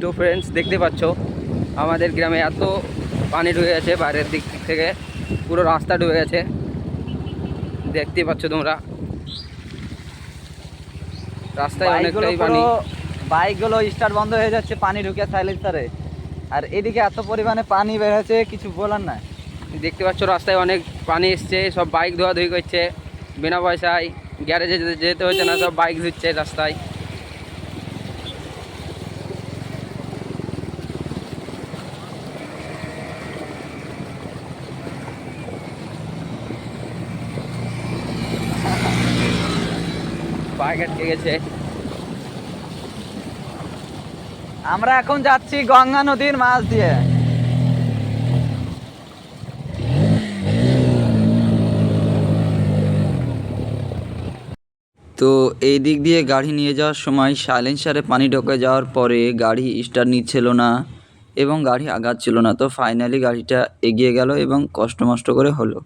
তো ফ্রেন্ডস দেখতে পাচ্ছ আমাদের গ্রামে এত পানি ঢুকে গেছে বাইরের দিক থেকে পুরো রাস্তা ঢুকে গেছে। দেখতে পাচ্ছ তোমরা। রাস্তায় অনেকটাই পানি। বাইকগুলো স্টার্ট বন্ধ হয়ে যাচ্ছে পানি ঢুকে সাইলেন্সারে আর এদিকে এত পরিমাণে পানি বের হয়েছে কিছু বলার না দেখতে পাচ্ছ রাস্তায় অনেক পানি এসছে সব বাইক ধোয়াধুয়ি করছে বিনা পয়সায় গ্যারেজে যেতে- যেতে হচ্ছে না সব বাইক ধুচ্ছে রাস্তায়। বাইক আটকে গেছে। আমরা এখন যাচ্ছি গঙ্গা নদীর মাছ দিয়ে। তো এই দিক দিয়ে গাড়ি নিয়ে যাওয়ার সময় সাইলেন্সারে পানি ঢোকে যাওয়ার পরে গাড়ি স্টার্ট নিচ্ছিল না এবং গাড়ি আগাচ্ছিল না। তো ফাইনালি গাড়িটা এগিয়ে গেল এবং কষ্ট মষ্ট করে হলো।